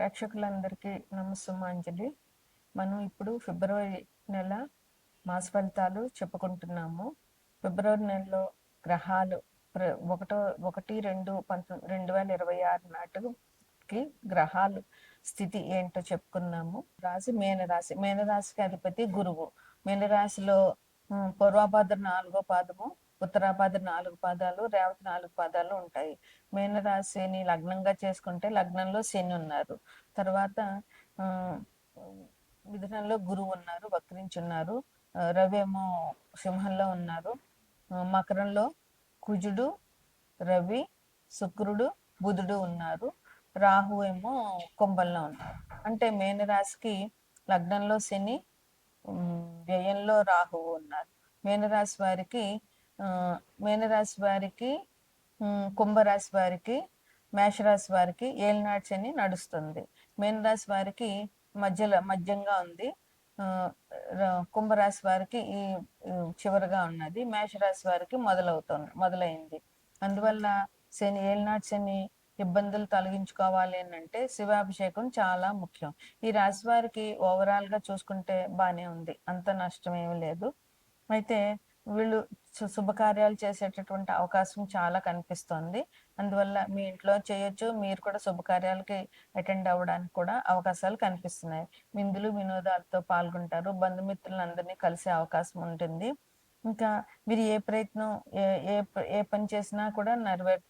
ప్రేక్షకులందరికీ నమస్సుమాంజలి మనం ఇప్పుడు ఫిబ్రవరి నెల మాస ఫలితాలు చెప్పుకుంటున్నాము. ఫిబ్రవరి నెలలో గ్రహాలు ప్ర- ఒకటో ఒకటి రెండు పంతొమ్మిది రెండు వేల ఇరవై ఆరు నాటికి గ్రహాలు స్థితి ఏంటో చెప్పుకున్నాము. రాశి మేనరాశి మేనరాశికి అధిపతి గురువు. మేనరాశిలో పూర్వాభాద్ర నాలుగో పాదము ఉత్తరాపాద నాలుగు పాదాలు రేవతి నాలుగు పాదాలు ఉంటాయి. మీనరాశిని లగ్నంగా చేసుకుంటే లగ్నంలో శని ఉన్నారు. తర్వాత మిథునంలో గురువు ఉన్నారు వక్రించున్నారు ఆ, రవి ఏమో సింహంలో ఉన్నారు. మకరంలో కుజుడు రవి శుక్రుడు బుధుడు ఉన్నారు. రాహు ఏమో కుంభంలో ఉన్నారు. అంటే మేనరాశికి లగ్నంలో శని వ్యయంలో రాహువు ఉన్నారు. మేనరాశి వారికి మేనరాశి వారికి కుంభరాశి వారికి మేషరాశి వారికి ఏలినాడు శని నడుస్తుంది. మేనరాశి వారికి మధ్యలో మధ్యంగా ఉంది. కుంభరాశి వారికి ఈ చివరిగా ఉన్నది. మేషరాశి వారికి మొదలవుతుంది మొదలైంది. అందువల్ల శని ఏలినాటి శని ఇబ్బందులు తొలగించుకోవాలి అని అంటే శివాభిషేకం చాలా ముఖ్యం. ఈ రాశి వారికి ఓవరాల్గా చూసుకుంటే బాగానే ఉంది. అంత నష్టం ఏమీ లేదు. అయితే వీళ్ళు శు- శుభకార్యాలు చేసేటటువంటి అవకాశం చాలా కనిపిస్తోంది. అందువల్ల మీ ఇంట్లో చేయొచ్చు మీరు కూడా శుభకార్యాలకి అటెండ్ అవ్వడానికి కూడా అవకాశాలు కనిపిస్తున్నాయి. విందులు వినోదాలతో పాల్గొంటారు బంధుమిత్రులందరినీ కలిసే అవకాశం ఉంటుంది. ఇంకా మీరు ఏ ప్రయత్నం ఏ ఏ ఏ పని చేసినా కూడా నెరవేర్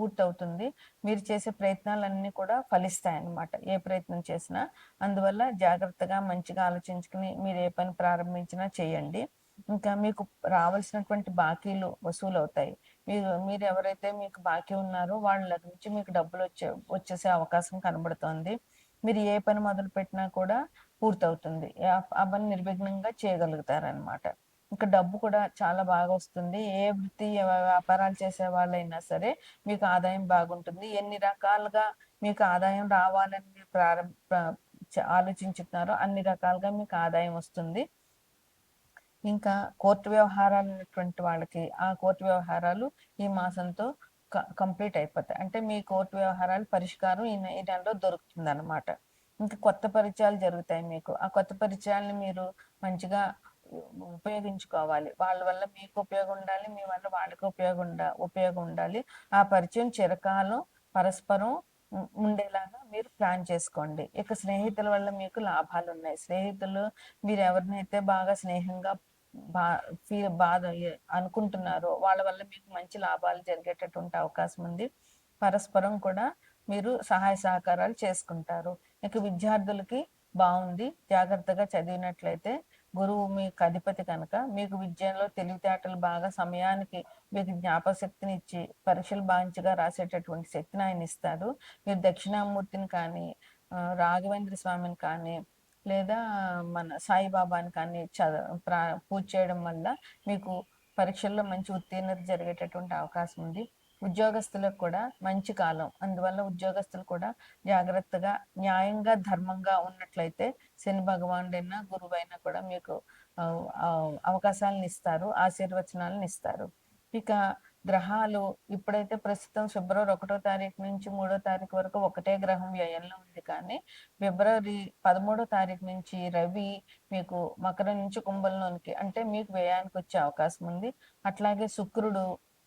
పూర్తవుతుంది. మీరు చేసే ప్రయత్నాలన్నీ కూడా ఫలిస్తాయి అన్నమాట ఏ ప్రయత్నం చేసినా. అందువల్ల జాగ్రత్తగా మంచిగా ఆలోచించుకుని మీరు ఏ పని ప్రారంభించినా చేయండి. ఇంకా మీకు రావాల్సినటువంటి బాకీలు వసూలు అవుతాయి మీరు మీరు ఎవరైతే మీకు బాకీ ఉన్నారో వాళ్ళ నుంచి మీకు డబ్బులు వచ్చే వచ్చేసే అవకాశం కనబడుతోంది. మీరు ఏ పని మొదలు పెట్టినా కూడా పూర్తవుతుంది. ఆ- పని నిర్విఘ్నంగా చేయగలుగుతారనమాట ఇంకా డబ్బు కూడా చాలా బాగా వస్తుంది. ఏ వృత్తి వ్యాపారాలు చేసే వాళ్ళైనా సరే మీకు ఆదాయం బాగుంటుంది. ఎన్ని రకాలుగా మీకు ఆదాయం రావాలని మీరు ప్రారంభ ఆలోచించుతున్నారో అన్ని రకాలుగా మీకు ఆదాయం వస్తుంది. ఇంకా కోర్టు వ్యవహారాలు ఉన్నటువంటి వాళ్ళకి ఆ కోర్టు వ్యవహారాలు ఈ మాసంతో కంప్లీట్ అయిపోతాయి. అంటే మీ కోర్టు వ్యవహారాలు పరిష్కారం ఈ నెలలో దొరుకుతుంది అనమాట ఇంకా కొత్త పరిచయాలు జరుగుతాయి మీకు. ఆ కొత్త పరిచయాలను మీరు మంచిగా ఉపయోగించుకోవాలి. వాళ్ళ వల్ల మీకు ఉపయోగం ఉండాలి మీ వల్ల వాళ్ళకి ఉపయోగం ఉండ ఉపయోగం ఉండాలి. ఆ పరిచయం చిరకాలం పరస్పరం ఉండేలాగా మీరు ప్లాన్ చేసుకోండి. ఇక స్నేహితుల వల్ల మీకు లాభాలు ఉన్నాయి స్నేహితులు మీరు ఎవరినైతే బాగా స్నేహంగా బా ఫీల్ బాధ అనుకుంటున్నారో వాళ్ళ వల్ల మీకు మంచి లాభాలు జరిగేటటువంటి అవకాశం ఉంది. పరస్పరం కూడా మీరు సహాయ సహకారాలు చేసుకుంటారు. ఇక విద్యార్థులకి బాగుంది. జాగ్రత్తగా చదివినట్లయితే గురువు మీకు అధిపతి కనుక మీకు విద్యలో తెలివితేటలు బాగా సమయానికి మీకు జ్ఞాపశక్తిని ఇచ్చి పరీక్షలు బాంచిగా రాసేటటువంటి శక్తిని ఆయన ఇస్తాడు. మీరు దక్షిణామూర్తిని కానీ రాఘవేంద్ర స్వామిని కానీ లేదా మన సాయిబాబాని కానీ చద ప్రా పూజ చేయడం వల్ల మీకు పరీక్షల్లో మంచి ఉత్తీర్ణత జరిగేటటువంటి అవకాశం ఉంది. ఉద్యోగస్తులకు కూడా మంచి కాలం. అందువల్ల ఉద్యోగస్తులు కూడా జాగ్రత్తగా న్యాయంగా ధర్మంగా ఉన్నట్లయితే శని భగవానుడైనా గురువైనా కూడా మీకు అవకాశాలను ఇస్తారు ఆశీర్వచనాలను ఇస్తారు. ఇక గ్రహాలు ఇప్పుడైతే ప్రస్తుతం ఫిబ్రవరి ఒకటో తారీఖు నుంచి మూడో తారీఖు వరకు ఒకటే గ్రహం వ్యయంలో ఉంది. కానీ ఫిబ్రవరి పదమూడో తారీఖు నుంచి రవి మీకు మకరం నుంచి కుంభంలోనికి అంటే మీకు వ్యయానికి వచ్చే అవకాశం ఉంది. అట్లాగే శుక్రుడు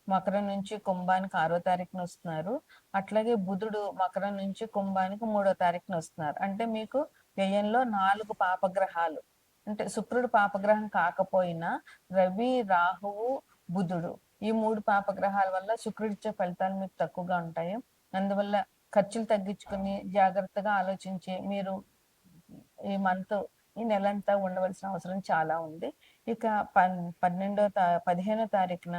మకరం నుంచి కుంభానికి ఆరో తారీఖున వస్తున్నారు. అట్లాగే బుధుడు మకరం నుంచి కుంభానికి మూడో తారీఖున వస్తున్నారు. అంటే మీకు వ్యయంలో నాలుగు పాపగ్రహాలు. అంటే శుక్రుడు పాపగ్రహం కాకపోయినా రవి రాహువు బుధుడు ఈ మూడు పాపగ్రహాల వల్ల శుక్రుడు ఇచ్చే ఫలితాలు మీకు తక్కువగా ఉంటాయి. అందువల్ల ఖర్చులు తగ్గించుకుని జాగ్రత్తగా ఆలోచించి మీరు ఈ మంత్ ఈ నెలంతా ఉండవలసిన అవసరం చాలా ఉంది. ఇక పన్నెండో తా పదిహేనో తారీఖున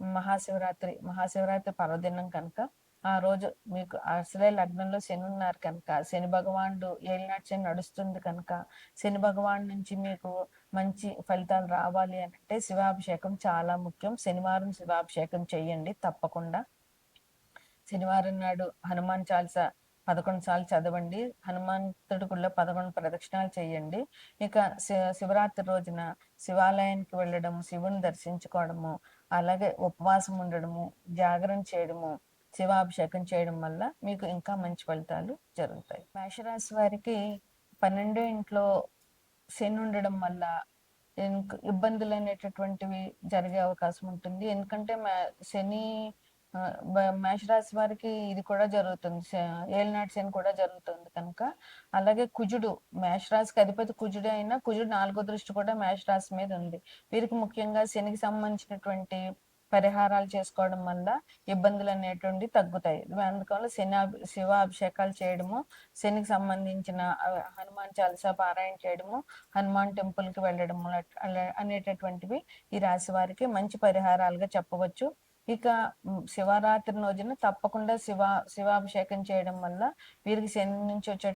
మహాశివరాత్రి మహాశివరాత్రి పర్వదినం కనుక ఆ రోజు మీకు అసలే లగ్నంలో శని ఉన్నారు కనుక శని భగవానుడు ఏలినాటి శని నడుస్తుంది కనుక శని భగవాన్ నుంచి మీకు మంచి ఫలితాలు రావాలి అంటే శివాభిషేకం చాలా ముఖ్యం. శనివారం శివాభిషేకం చేయండి తప్పకుండా. శనివారం నాడు హనుమాన్ చాలీస పదకొండు సార్లు చదవండి. హనుమంతుడి గుళ్ళో పదకొండు ప్రదక్షిణాలు చేయండి. ఇక శివరాత్రి రోజున శివాలయానికి వెళ్ళడం శివుని దర్శించుకోవడము అలాగే ఉపవాసం ఉండడము జాగరణ చేయడము శివాభిషేకం చేయడం వల్ల మీకు ఇంకా మంచి ఫలితాలు జరుగుతాయి. మేషరాశి వారికి పన్నెండో ఇంట్లో శని ఉండడం వల్ల ఇబ్బందులు అనేటటువంటివి జరిగే అవకాశం ఉంటుంది. ఎందుకంటే శని మేషరాశి వారికి ఇది కూడా జరుగుతుంది. ఏలినాటి శని కూడా జరుగుతుంది కనుక. అలాగే కుజుడు మేషరాశికి అధిపతి కుజుడు అయినా కుజుడు నాలుగో దృష్టి కూడా మేషరాశి మీద ఉంది. వీరికి ముఖ్యంగా శనికి సంబంధించినటువంటి పరిహారాలు చేసుకోవడం వల్ల ఇబ్బందులు అనేటువంటి తగ్గుతాయి. అందువల్ల శని అభి- శివ అభిషేకాలు చేయడము శనికి సంబంధించిన హనుమాన్ చాలీసా పారాయణ చేయడము హనుమాన్ టెంపుల్కి వెళ్ళడము అనేటటువంటివి ఈ రాశి వారికి మంచి పరిహారాలుగా చెప్పవచ్చు. ఇక శివరాత్రి రోజున తప్పకుండా శివ శివాభిషేకం చేయడం వల్ల వీరికి శని నుంచి వచ్చే